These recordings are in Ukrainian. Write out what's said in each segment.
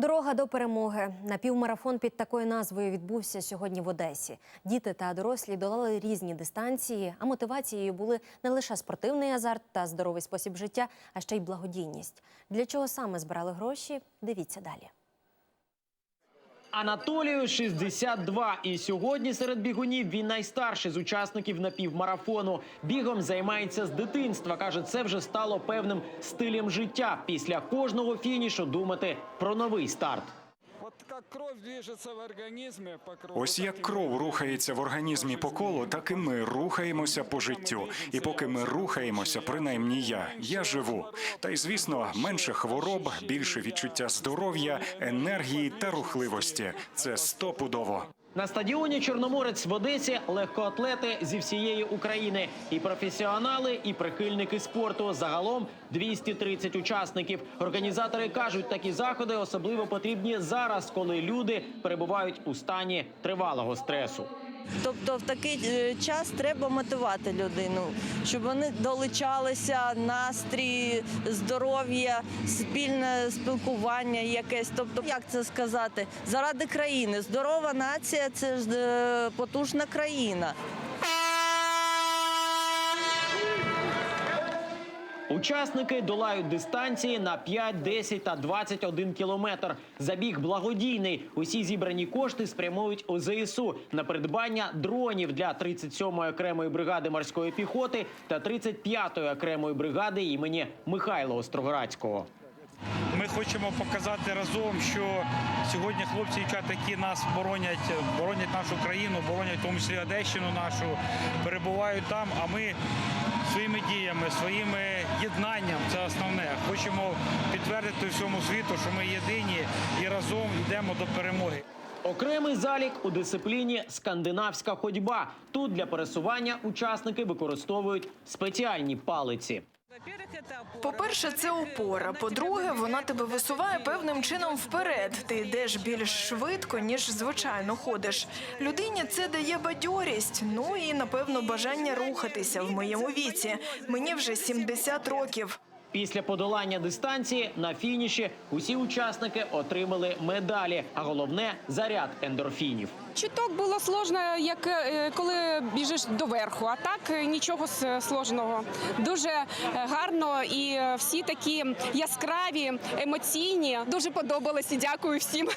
Дорога до перемоги. Напівмарафон під такою назвою відбувся сьогодні в Одесі. Діти та дорослі долали різні дистанції, а мотивацією були не лише спортивний азарт та здоровий спосіб життя, а ще й благодійність. Для чого саме збирали гроші? Дивіться далі. Анатолію 62. І сьогодні серед бігунів він найстарший з учасників напівмарафону. Бігом займається з дитинства. Каже, це вже стало певним стилем життя. Після кожного фінішу думати про новий старт. Ось так як и кров мы рухається в організмі по колу, так і ми рухаємося по життю. І поки ми рухаємося, принаймні я, я живу. Та й звісно, менше хвороб, більше відчуття здоров'я, енергії та рухливості. Це стопудово. На стадіоні Чорноморець в Одесі легкоатлети зі всієї України. І професіонали, і прихильники спорту. Загалом 230 учасників. Організатори кажуть, такі заходи особливо потрібні зараз, коли люди перебувають у стані тривалого стресу. Тобто в такий е, час треба мотивувати людину, щоб вони долучалися, настрій, здоров'я, спільне спілкування якесь. Тобто, як це сказати, заради країни. Здорова нація це ж е, потужна країна. Учасники долають дистанції на 5, 10 та 21 кілометр. Забіг благодійний. Усі зібрані кошти спрямують у ЗСУ на придбання дронів для 37-ї окремої бригади морської піхоти та 35-ї окремої бригади імені Михайла Остроградського. Ми хочемо показати разом, що сьогодні хлопці які нас боронять, боронять нашу країну, боронять в тому числі Одещину нашу, перебувають там. А ми діями, своїм єднанням це основне. Хочемо підтвердити всьому світу, що ми єдині і разом йдемо до перемоги. Окремий залік у дисципліні скандинавська ходьба. Тут для пересування учасники використовують спеціальні палиці. По-перше, це опора. По-друге, вона тебе висуває певним чином вперед. Ти йдеш більш швидко, ніж звичайно ходиш. Людині це дає бадьорість. Ну і напевно бажання рухатися в моєму віці. Мені вже 70 років. Після подолання дистанції на фініші усі учасники отримали медалі, а головне заряд ендорфінів. Чуток було сложно, як е, коли біжиш доверху, а так е, нічого сложного. Дуже е, гарно і всі такі яскраві, емоційні. Дуже подобалось дякую всім.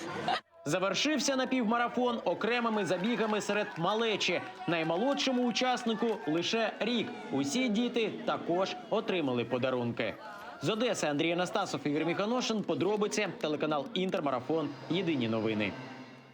Завершився напівмарафон окремими забігами серед малечі. Наймолодшому учаснику лише рік. Усі діти також отримали подарунки. З Одеси Андрій Анастасов, Ігор Міханошин. Подробиці телеканал Інтермарафон. Єдині новини.